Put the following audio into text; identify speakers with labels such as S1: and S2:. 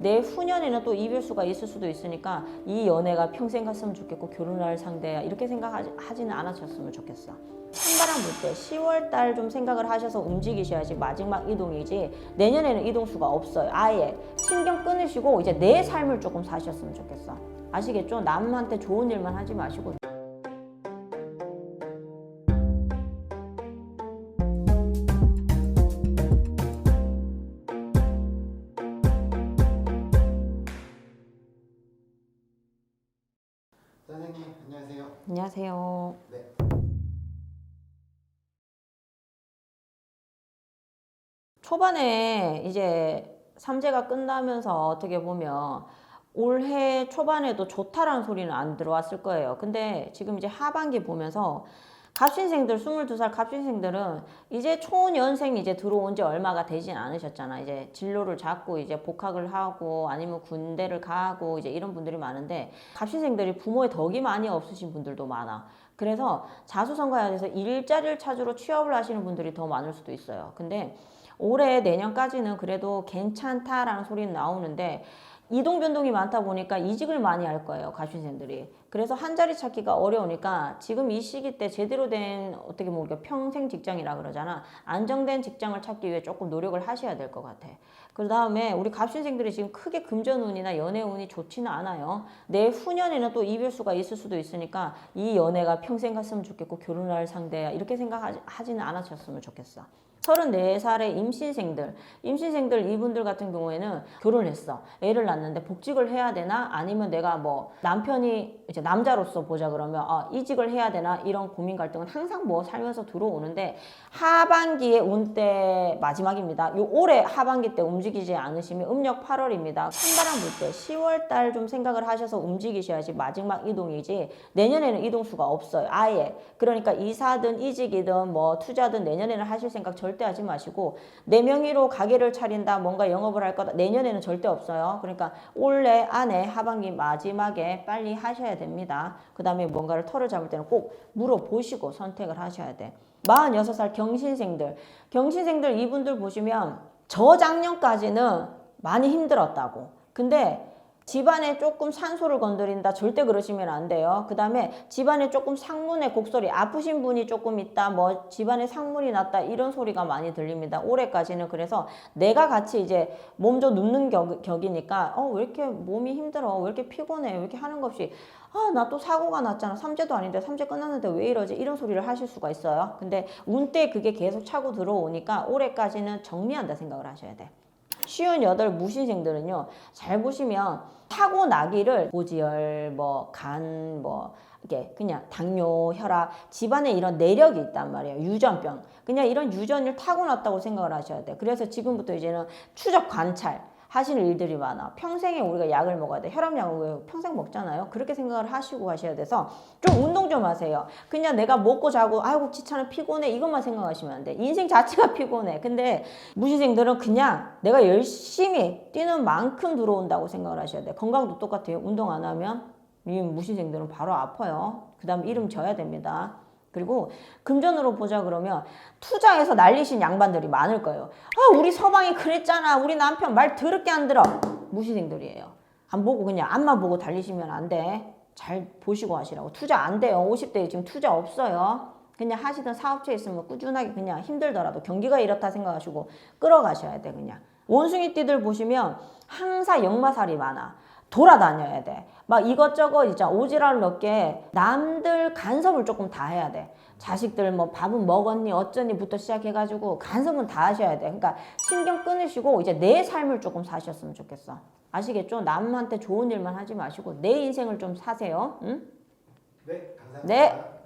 S1: 내 후년에는 또 이별 수가 있을 수도 있으니까 이 연애가 평생 갔으면 좋겠고 결혼할 상대야 이렇게 생각하지는 않으셨으면 좋겠어. 찬바람 불 때 10월 달 좀 생각을 하셔서 움직이셔야지 마지막 이동이지 내년에는 이동 수가 없어요. 아예 신경 끊으시고 이제 내 삶을 조금 사셨으면 좋겠어. 아시겠죠? 남한테 좋은 일만 하지 마시고
S2: 선생님 안녕하세요.
S1: 안녕하세요.
S2: 네.
S1: 초반에 이제 삼재가 끝나면서 어떻게 보면 올해 초반에도 좋다라는 소리는 안 들어왔을 거예요. 근데 지금 이제 하반기 보면서 갑신생들 22살 갑신생들은 이제 초년생 이제 들어온 지 얼마가 되진 않으셨잖아. 이제 진로를 잡고 이제 복학을 하고 아니면 군대를 가고 이제 이런 분들이 많은데 갑신생들이 부모의 덕이 많이 없으신 분들도 많아. 그래서 자수성가해야 돼서 일자리를 찾으러 취업을 하시는 분들이 더 많을 수도 있어요. 근데 올해 내년까지는 그래도 괜찮다라는 소리는 나오는데 이동 변동이 많다 보니까 이직을 많이 할 거예요 가수생들이. 그래서 한 자리 찾기가 어려우니까 지금 이 시기 때 제대로 된 어떻게 보면 우리가 평생 직장이라 그러잖아. 안정된 직장을 찾기 위해 조금 노력을 하셔야 될 것 같아. 그 다음에 우리 갑신생들이 지금 크게 금전운이나 연애운이 좋지는 않아요. 내 후년에는 또 이별수가 있을 수도 있으니까 이 연애가 평생 갔으면 좋겠고 결혼할 상대야 이렇게 생각하지는 않으셨으면 좋겠어 34살의 임신생들, 임신생들 이분들 같은 경우에는 결혼했어. 애를 낳는데 복직을 해야 되나? 아니면 내가 뭐 남편이 이제 남자로서 보자 그러면 아, 이직을 해야 되나? 이런 고민 갈등은 항상 뭐 살면서 들어오는데 하반기에 운때 마지막입니다. 요 올해 하반기 때 움직이지 않으시면 음력 8월입니다. 찬바람 불 때 10월 달 좀 생각을 하셔서 움직이셔야지 마지막 이동이지 내년에는 이동수가 없어요. 아예. 그러니까 이사든 이직이든 뭐 투자든 내년에는 하실 생각 절대 하지 마시고 내 명의로 가게를 차린다 뭔가 영업을 할 거다. 내년에는 절대 없어요. 그러니까 올해 안에 하반기 마지막에 빨리 하셔야 됩니다. 그 다음에 뭔가를 털을 잡을 때는 꼭 물어보시고 선택을 하셔야 돼. 46살 경신생들. 경신생들 이분들 보시면 저작년까지는 많이 힘들었다고. 근데 집안에 조금 산소를 건드린다 절대 그러시면 안 돼요. 그 다음에 집안에 조금 상문의 곡소리 아프신 분이 조금 있다 뭐 집안에 상문이 났다 이런 소리가 많이 들립니다. 올해까지는 그래서 내가 같이 이제 몸좀 눕는 격, 격이니까 어 왜 이렇게 몸이 힘들어 왜 이렇게 피곤해 왜 이렇게 하는 것 없이 아 나 또 사고가 났잖아 삼재도 아닌데 삼재 끝났는데 왜 이러지 이런 소리를 하실 수가 있어요. 근데 운 때 그게 계속 차고 들어오니까 올해까지는 정리한다 생각을 하셔야 돼. 쉬운 여덟 무신생들은요 잘 보시면 타고 나기를 고지혈 뭐 간 뭐 이게 그냥 당뇨 혈압 집안에 이런 내력이 있단 말이에요. 유전병. 그냥 이런 유전을 타고났다고 생각을 하셔야 돼 그래서 지금부터 이제는 추적 관찰 하시는 일들이 많아. 평생에 우리가 약을 먹어야 돼. 혈압약을 왜 평생 먹잖아요. 그렇게 생각을 하시고 하셔야 돼서 좀 운동 좀 하세요. 그냥 내가 먹고 자고 아이고 귀찮아 피곤해. 이것만 생각하시면 안 돼. 인생 자체가 피곤해. 근데 무신생들은 그냥 내가 열심히 뛰는 만큼 들어온다고 생각을 하셔야 돼. 건강도 똑같아요. 운동 안 하면 이 무신생들은 바로 아파요. 그 다음 이름 져야 됩니다 그리고 금전으로 보자 그러면 투자해서 날리신 양반들이 많을 거예요. 아, 우리 서방이 그랬잖아. 우리 남편 말 더럽게 안 들어. 무시생들이에요. 안 보고 그냥 앞만 보고 달리시면 안 돼. 잘 보시고 하시라고. 투자 안 돼요. 50대에 지금 투자 없어요. 그냥 하시던 사업체 있으면 꾸준하게 그냥 힘들더라도 경기가 이렇다 생각하시고 끌어가셔야 돼 그냥. 원숭이띠들 보시면 항상 역마살이 많아. 돌아다녀야 돼. 막 이것저것 이제 오지랖 넓게 남들 간섭을 조금 다 해야 돼. 자식들 뭐 밥은 먹었니 어쩌니부터 시작해가지고 간섭은 다 하셔야 돼. 그러니까 신경 끊으시고 이제 내 삶을 조금 사셨으면 좋겠어. 아시겠죠? 남한테 좋은 일만 하지 마시고 내 인생을 좀 사세요. 응?
S2: 네 감사합니다.
S1: 네.